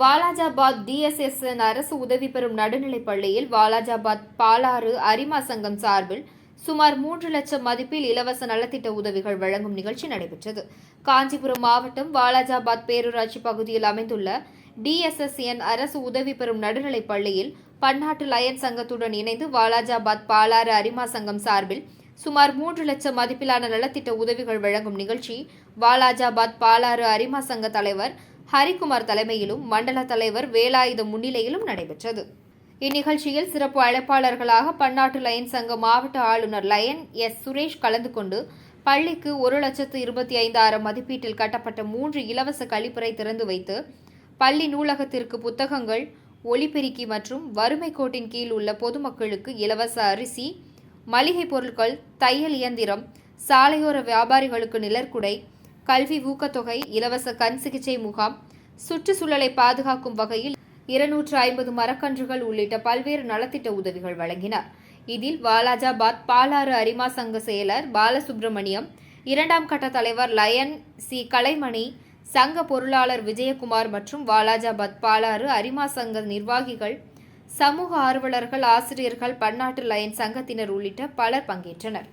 வாலாஜாபாத் டிஎஸ்எஸ்என் அரசு உதவி பெறும் நடுநிலைப் பள்ளியில் வாலாஜாபாத் பாலாறு அரிமா சங்கம் சார்பில் சுமார் மூன்று லட்சம் மதிப்பில் இலவச நலத்திட்ட உதவிகள் வழங்கும் நிகழ்ச்சி நடைபெற்றது. காஞ்சிபுரம் மாவட்டம் வாலாஜாபாத் பேரூராட்சி பகுதியில் அமைந்துள்ள டிஎஸ்எஸ்என் அரசு உதவி பெறும் நடுநிலைப் பள்ளியில் பன்னாட்டு லயன் சங்கத்துடன் இணைந்து வாலாஜாபாத் பாலாறு அரிமா சங்கம் சார்பில் சுமார் மூன்று லட்சம் மதிப்பிலான நலத்திட்ட உதவிகள் வழங்கும் நிகழ்ச்சி வாலாஜாபாத் பாலாறு அரிமா சங்க தலைவர் ஹரிகுமார் தலைமையிலும் மண்டல தலைவர் வேலாயுதம் முன்னிலையிலும் நடைபெற்றது. இந்நிகழ்ச்சியில் சிறப்பு அழைப்பாளர்களாக பன்னாட்டு லயன் சங்க மாவட்ட ஆளுநர் லயன் எஸ். சுரேஷ் கலந்து கொண்டு பள்ளிக்கு ஒரு லட்சத்து இருபத்தி ஐந்தாயிரம் மதிப்பீட்டில் கட்டப்பட்ட மூன்று இலவச கழிப்பறை திறந்து வைத்து பள்ளி நூலகத்திற்கு புத்தகங்கள் ஒலிபெருக்கி மற்றும் வறுமை கோட்டின் கீழ் உள்ள பொதுமக்களுக்கு இலவச அரிசி மளிகை பொருட்கள் தையல் இயந்திரம் சாலையோர வியாபாரிகளுக்கு நிழற்குடை கல்வி ஊக்கத்தொகை இலவச கண் சிகிச்சை முகாம் சுற்றுச்சூழலை பாதுகாக்கும் வகையில் இருநூற்று ஐம்பது மரக்கன்றுகள் உள்ளிட்ட பல்வேறு நலத்திட்ட உதவிகள் வழங்கினார். இதில் வாலாஜாபாத் பாலாறு அரிமா சங்க செயலர் பாலசுப்ரமணியம் இரண்டாம் கட்ட தலைவர் லயன் சி. கலைமணி சங்க பொருளாளர் விஜயகுமார் மற்றும் வாலாஜாபாத் பாலாறு அரிமா சங்க நிர்வாகிகள் சமூக ஆர்வலர்கள் ஆசிரியர்கள் பன்னாட்டு லயன் சங்கத்தினர் உள்ளிட்ட பலர் பங்கேற்றனர்.